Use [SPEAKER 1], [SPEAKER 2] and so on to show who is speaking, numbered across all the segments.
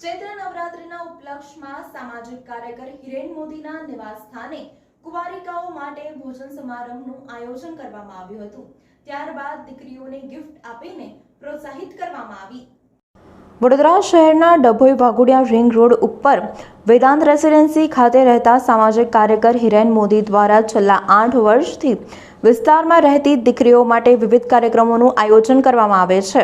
[SPEAKER 1] ચૈત્ર નવરાત્રિના ઉપલક્ષમાં સામાજિક કાર્યકર હિરેન મોદીના નિવાસ સ્થાને કુંવારિકાઓ માટે ભોજન સમારંભનું આયોજન કરવામાં આવ્યું હતું. ત્યારબાદ દીકરીઓને ગિફ્ટ આપીને પ્રોત્સાહિત કરવામાં આવી. વડોદરા શહેરના ડભોઈ વાઘોડિયા રિંગ રોડ ઉપર વેદાંત રેસિડેન્સી ખાતે રહેતા સામાજિક કાર્યકર હિરેન મોદી દ્વારા છેલ્લા આઠ વર્ષથી વિસ્તારમાં રહેતી દીકરીઓ માટે વિવિધ કાર્યક્રમોનું આયોજન કરવામાં આવે છે.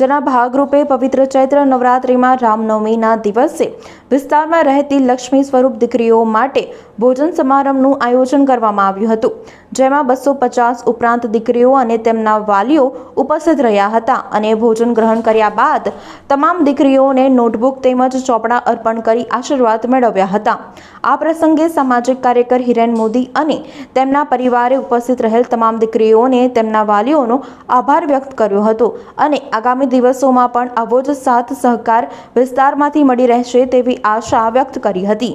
[SPEAKER 1] જેના ભાગરૂપે પવિત્ર ચૈત્ર નવરાત્રિમાં રામનવમીના દિવસે વિસ્તારમાં રહેતી લક્ષ્મી સ્વરૂપ દીકરીઓ માટે ભોજન સમારંભનું આયોજન કરવામાં આવ્યું હતું. જેમાં બસો પચાસ ઉપરાંત દીકરીઓ અને તેમના વાલીઓ ઉપસ્થિત રહ્યા હતા અને ભોજન ગ્રહણ કર્યા બાદ તમામ દીકરીઓને નોટબુક તેમજ ચોપડા અર્પણ કરી આશીર્વાદ મેળવ્યા હતા. આ પ્રસંગે સામાજિક કાર્યકર હિરેન મોદી અને તેમના પરિવારે ઉપસ્થિત રહેલ તમામ દીકરીઓને તેમના વાલીઓનો આભાર વ્યક્ત કર્યો હતો અને આગામી દિવસોમાં પણ આવો જ સાથ સહકાર વિસ્તારમાંથી મળી રહેશે તેવી આશા વ્યક્ત કરી હતી.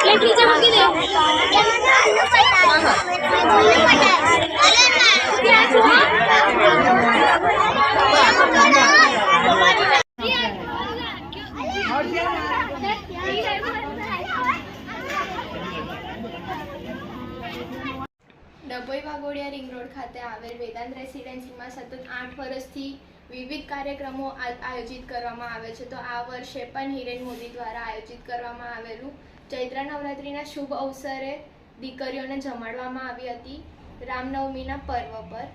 [SPEAKER 2] પ્લેટ નીચે મૂકી દે ત્યાં છો
[SPEAKER 3] ડભોઈ વાઘોડિયા રિંગ રોડ ખાતે આવેલ વેદાંત રેસિડેન્સીમાં સતત આઠ વર્ષથી વિવિધ કાર્યક્રમો આયોજિત કરવામાં આવે છે. તો આ વર્ષે પણ હિરેન મોદી દ્વારા આયોજિત કરવામાં આવેલું ચૈત્ર નવરાત્રિના શુભ અવસરે દીકરીઓને જમાડવામાં આવી હતી રામનવમીના પર્વ પર.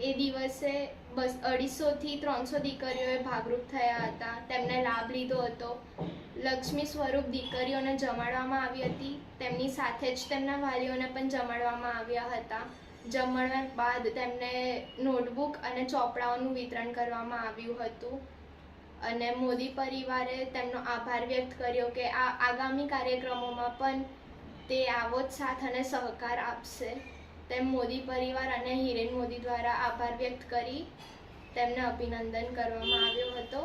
[SPEAKER 3] એ દિવસે બસ અઢીસોથી ત્રણસો દીકરીઓએ ભાગરૂપ થયા હતા. તેમને લાભ લીધો હતો. લક્ષ્મી સ્વરૂપ દીકરીઓને જમાડવામાં આવી હતી. તેમની સાથે જ તેમના વાલીઓને પણ જમાડવામાં આવ્યા હતા. જમણવાર બાદ તેમને નોટબુક અને ચોપડાઓનું વિતરણ કરવામાં આવ્યું હતું. અને મોદી પરિવારે તેમનો આભાર વ્યક્ત કર્યો કે આ આગામી કાર્યક્રમોમાં પણ તે આવો જ સાથ અને સહકાર આપશે. તેમ મોદી પરિવાર અને હિરેન મોદી દ્વારા આભાર વ્યક્ત કરી તેમને અભિનંદન કરવામાં આવ્યો હતો.